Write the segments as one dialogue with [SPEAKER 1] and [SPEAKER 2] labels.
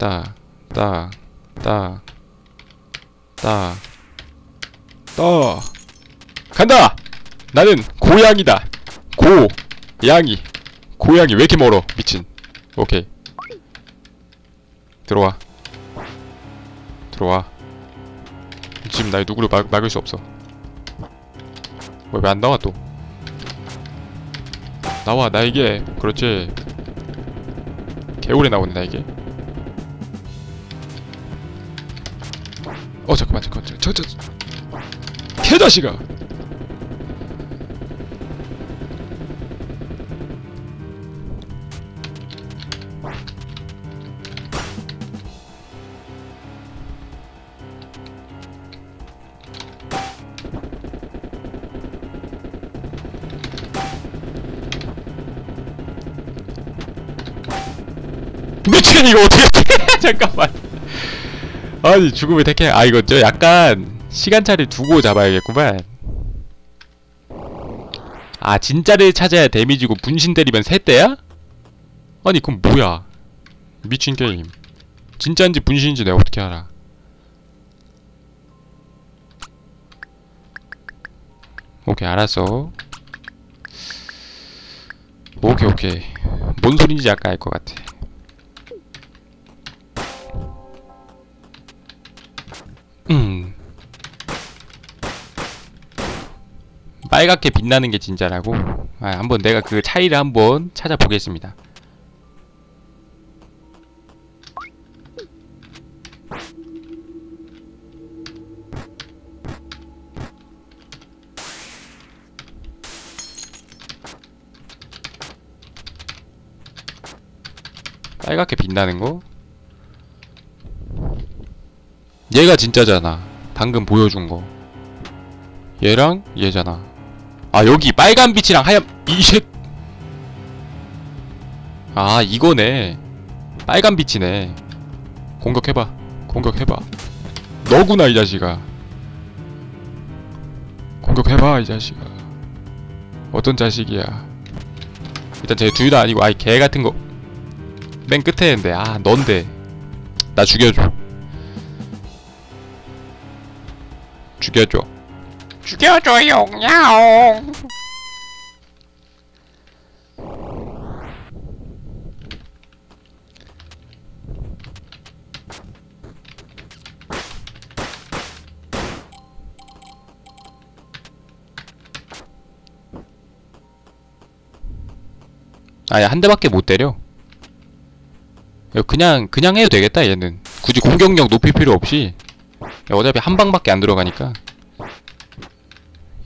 [SPEAKER 1] 따, 따, 따, 따, 따. 간다! 나는 고양이다. 고, 양이. 고양이 왜 이렇게 멀어? 미친. 오케이. 들어와. 들어와. 지금 날 누구를 막, 막을 수 없어. 왜 안 나와 또? 나와 나에게. 그렇지. 개오래 나오네 나에게. 어 잠깐만 잠깐만 저저 저, 개자식아. 미친 이거 어떻게 잠깐만 아니 죽음을 택해. 아 이거 저 약간 시간차를 두고 잡아야겠구만. 아 진짜를 찾아야 데미지고 분신 때리면 세 대야? 아니 그럼 뭐야? 미친 게임. 진짜인지 분신인지 내가 어떻게 알아? 오케이 알았어. 오케이 오케이. 뭔 소린지 약간 알 것 같아 빨갛게 빛나는 게 진짜라고? 아, 한번 내가 그 차이를 한번 찾아보겠습니다. 빨갛게 빛나는 거? 얘가 진짜잖아. 방금 보여준 거. 얘랑 얘잖아. 아 여기 빨간 빛이랑 하얀 이색. 아 이거네. 빨간 빛이네. 공격해봐. 공격해봐. 너구나 이 자식아. 공격해봐 이 자식아. 어떤 자식이야. 일단 쟤둘다 아니고 아이 개 같은 거. 맨 끝에 있는데 아 넌데. 나 죽여줘. 죽여줘.
[SPEAKER 2] 죽여줘요, 야옹.
[SPEAKER 1] 아야 한 대밖에 못 때려. 그냥 그냥 해도 되겠다 얘는. 굳이 공격력 높일 필요 없이 야, 어차피 한 방밖에 안 들어가니까.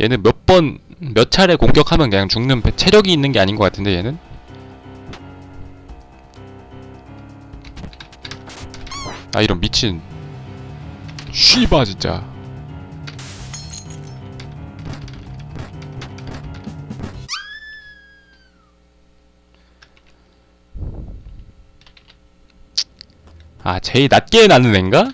[SPEAKER 1] 얘는 몇 번 몇 차례 공격하면 그냥 죽는 배- 체력이 있는 게 아닌 것 같은데 얘는. 아 이런 미친. 쉬바 진짜. 아 제일 낮게 나는 앤가?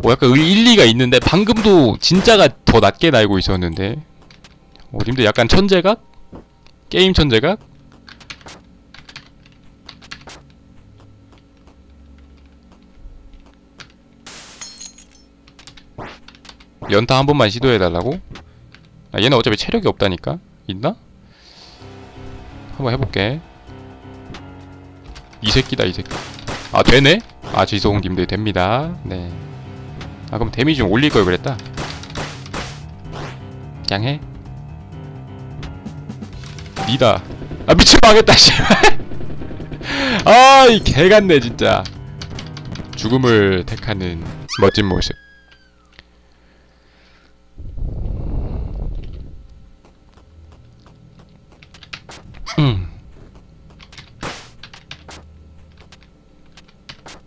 [SPEAKER 1] 뭐 약간 의- 일리가 있는데 방금도 진짜가 더 낮게 날고 있었는데 어 님들 약간 천재각? 게임 천재각? 연타 한 번만 시도해달라고? 아, 얘는 어차피 체력이 없다니까? 있나? 한번 해볼게 이 새끼다 이 새끼 아 되네? 아 지소홍님들 됩니다 네 아 그럼 데미지 좀 올릴 걸 그랬다. 그냥 해. 니다. 아 미친 망했다 씨발. 아이 개같네 진짜. 죽음을 택하는 멋진 모습. 음.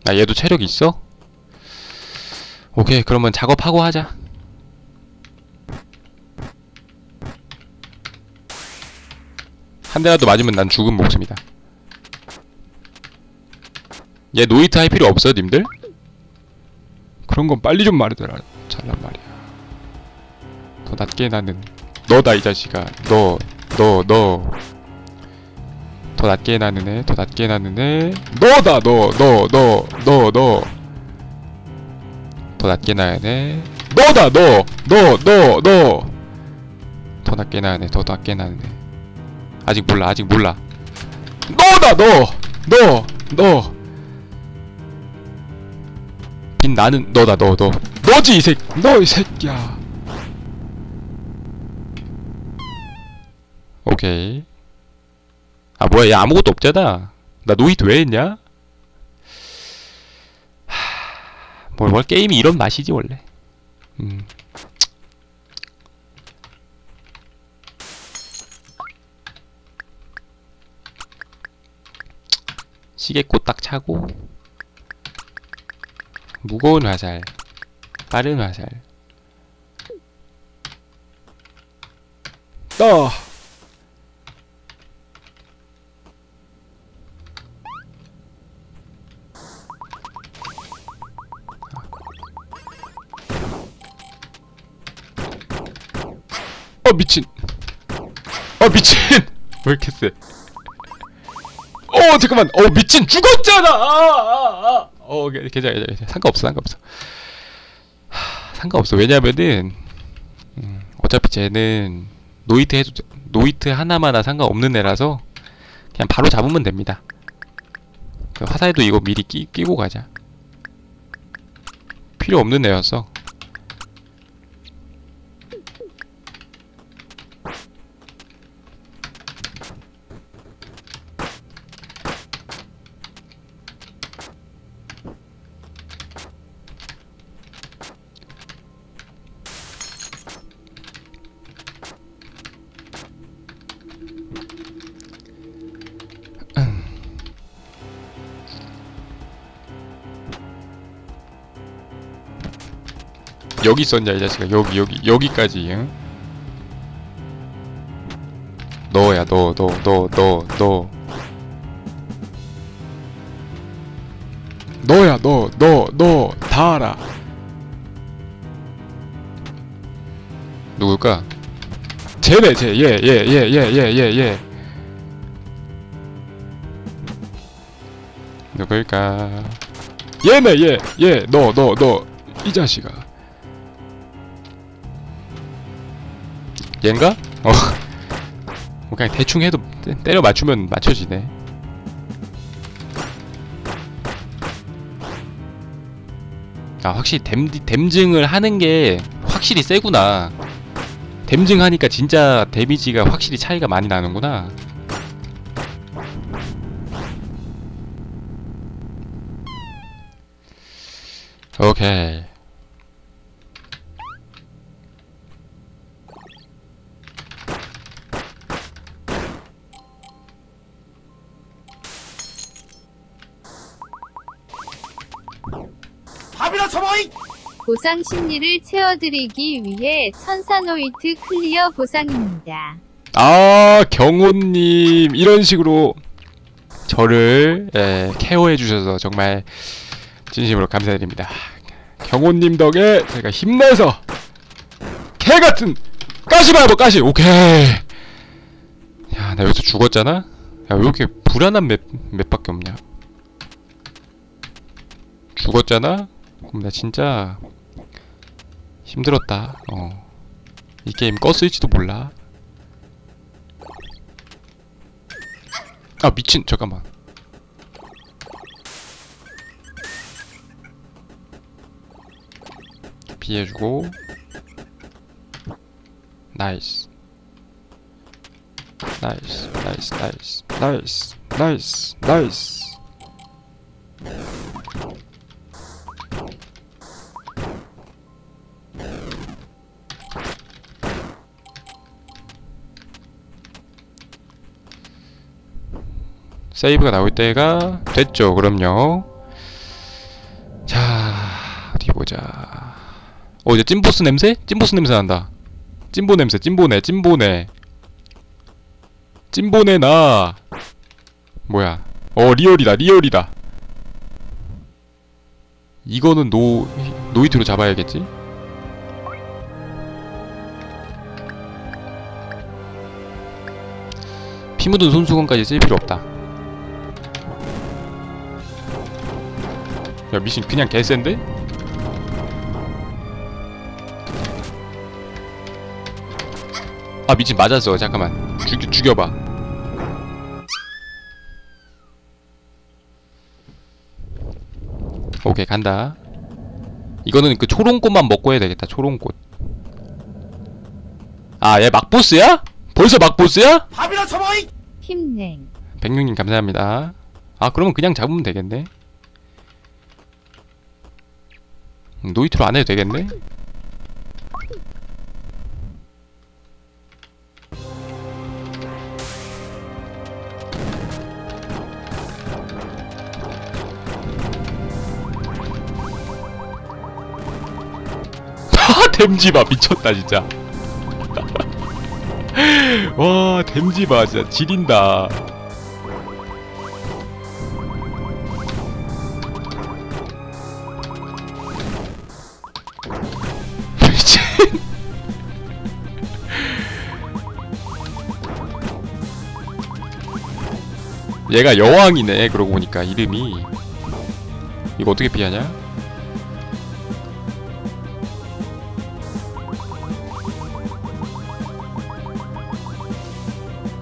[SPEAKER 1] 아 얘도 체력 있어? 오케이 그러면 작업하고 하자 한 대라도 맞으면 난 죽은 목숨이다 얘 노이트 할 필요 없어 님들? 그런 건 빨리 좀 말해줘라 잘란 말이야 더 낮게 나는 너다 이 자식아 너 너너더더 낮게 나는 애, 더 낮게 나는 애. 너다, 너, 너, 너, 너, 너. 더 낮게 나야 돼. 너다, 너, 너, 너, 너. 더 낮게 나야 돼, 더 낮게 나는 애. 아직 몰라, 아직 몰라. 너다, 너, 너, 너. 빈 나는 너다, 너, 너. 너지, 이 새끼. 너, 이 새끼야. 오케이. 아 뭐야 얘 아무것도 없잖아 나 노이트 왜 했냐? 뭘, 뭘 게임이 이런 맛이지 원래. 음. 시계꽃 딱 차고 무거운 화살 빠른 화살. 떠 어 미친. 어 미친. 왜 이렇게 세? 어 잠깐만. 어 미친. 죽었잖아! 아, 아, 아. 어 괜- 괜찮아 괜찮아. 상관없어 상관없어. 하, 상관없어. 왜냐면은 음, 어차피 쟤는 노이트 해도 돼. 노이트 하나마나 상관없는 애라서 그냥 바로 잡으면 됩니다. 그 화살도 이거 미리 끼, 끼고 가자. 필요 없는 애였어 여기 있었냐 이 자식아 여기 여기 여기까지 응? 너야 너 너 너 너 너 너야 너 너 너 다 알아 누굴까? 쟤네 얘얘 얘 얘얘 누굴까? 얘네 얘 얘 너 너 너 이 자식아 얘인가? 어. 뭐 그냥 대충 해도 때- 때려 맞추면 맞춰지네. 아 확실히 댐 댐증을 하는 게 확실히 세구나. 댐증 하니까 진짜 데미지가 확실히 차이가 많이 나는구나. 오케이.
[SPEAKER 3] 보상 심리를 채워드리기 위해 천사노이트 클리어 보상입니다.
[SPEAKER 1] 아 경호님 이런 식으로 저를 예, 케어해 주셔서 정말 진심으로 감사드립니다. 경호님 덕에 제가 힘내서 개 같은 가시바보 가시 오케이. 야나 여기서 죽었잖아. 야 왜 이렇게 불안한 맵 맵밖에 없냐? 죽었잖아. 나 진짜 힘들었다. 어. 이 게임 껐을지도 몰라. 아 미친 잠깐만 피해주고 나이스 나이스 나이스 나이스 나이스 나이스 나이스 세이브가 나올 때가 됐죠. 그럼요. 자, 어디 보자. 어, 이제 찐보스 냄새? 찐보스 냄새 난다. 찐보 냄새, 찐보네, 찐보네. 찐보네 나. 뭐야? 어, 리얼이다, 리얼이다. 이거는 노 노이트로 잡아야겠지? 피 묻은 손수건까지 쓸 필요 없다. 야 미신 그냥 개센데? 아 미친 맞았어 잠깐만 죽, 죽여봐 오케이 간다 이거는 그 초롱꽃만 먹고 해야 되겠다 초롱꽃 아 얘 막보스야? 벌써 막보스야?
[SPEAKER 4] 밥이나 처먹이!
[SPEAKER 3] 힘냉.
[SPEAKER 1] 백룡님 감사합니다 아 그러면 그냥 잡으면 되겠네 음, 노이트로 안 해도 되겠네. 하 댐지바 미쳤다 진짜. 와 댐지바 진짜 지린다 얘가 여왕이네 그러고 보니까 이름이 이거 어떻게 피하냐?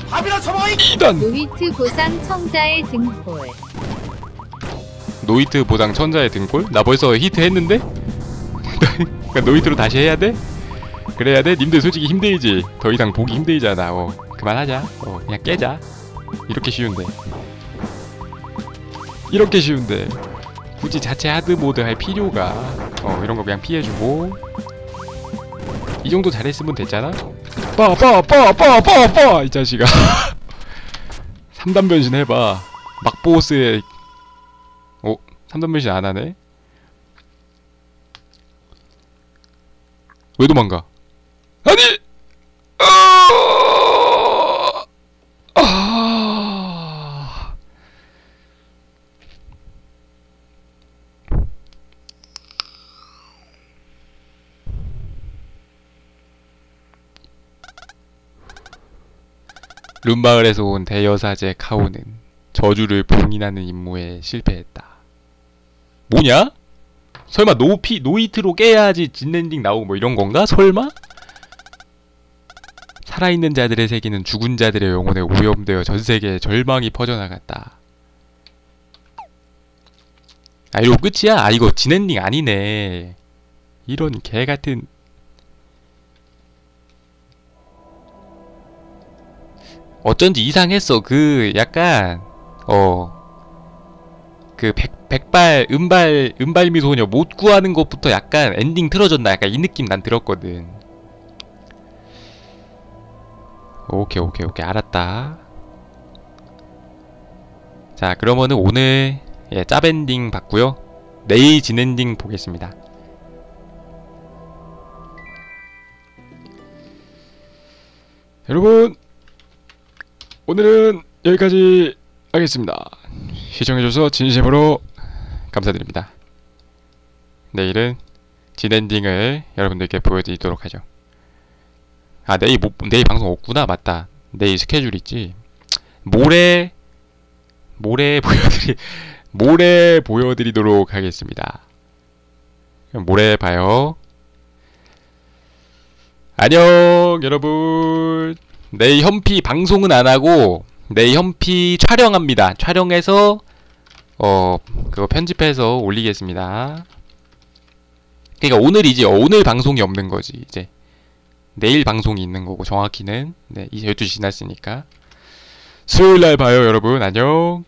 [SPEAKER 4] 밥이나 처먹이!
[SPEAKER 3] 노이트 보상 청자의 등골.
[SPEAKER 1] 노이트 보상 천자의 등골? 나 벌써 히트 했는데? 그러니까 노이트로 다시 해야 돼? 그래야 돼? 님들 솔직히 힘들지? 더 이상 보기 힘들잖아 어 그만하자 어 그냥 깨자 이렇게 쉬운데 이렇게 쉬운데 굳이 자체 하드모드 할 필요가 어 이런 거 그냥 피해주고 이 정도 잘했으면 됐잖아? 빠빠빠빠빠빠 이 자식아 3단 변신 해봐 막보스의 어? 3단 변신 안 하네? 왜 도망가? 아니! 아! 아! 룸마을에서 온 대여사제 카오는 저주를 봉인하는 임무에 실패했다. 뭐냐? 설마 노피 노이트로 깨야지 진엔딩 나오고 뭐 이런 건가? 설마? 살아있는 자들의 세계는 죽은 자들의 영혼에 오염되어 전 세계에 절망이 퍼져나갔다. 아 이러고 끝이야? 아 이거 진엔딩 아니네. 이런 개 같은. 어쩐지 이상했어. 그 약간 어. 그 백, 백발 은발 은발 미 소녀 못 구하는 것부터 약간 엔딩 틀어졌나 약간 이 느낌 난 들었거든. 오케이 오케이 오케이 알았다. 자 그러면은 오늘 예, 짭 엔딩 봤고요. 내일 진 엔딩 보겠습니다. 여러분 오늘은 여기까지 하겠습니다. 시청해줘서 진심으로 감사드립니다. 내일은 진엔딩을 여러분들께 보여드리도록 하죠. 아 내일 못, 내일 방송 없구나 맞다. 내일 스케줄 있지. 모레 모레 보여드리 모레 보여드리도록 하겠습니다. 모레 봐요. 안녕 여러분. 내일 현피 방송은 안 하고 내일 현피 촬영합니다. 촬영해서 어 그거 편집해서 올리겠습니다. 그러니까 오늘이지 어, 오늘 방송이 없는 거지 이제 내일 방송이 있는 거고 정확히는 네 12시 지났으니까 수요일 날 봐요 여러분 안녕.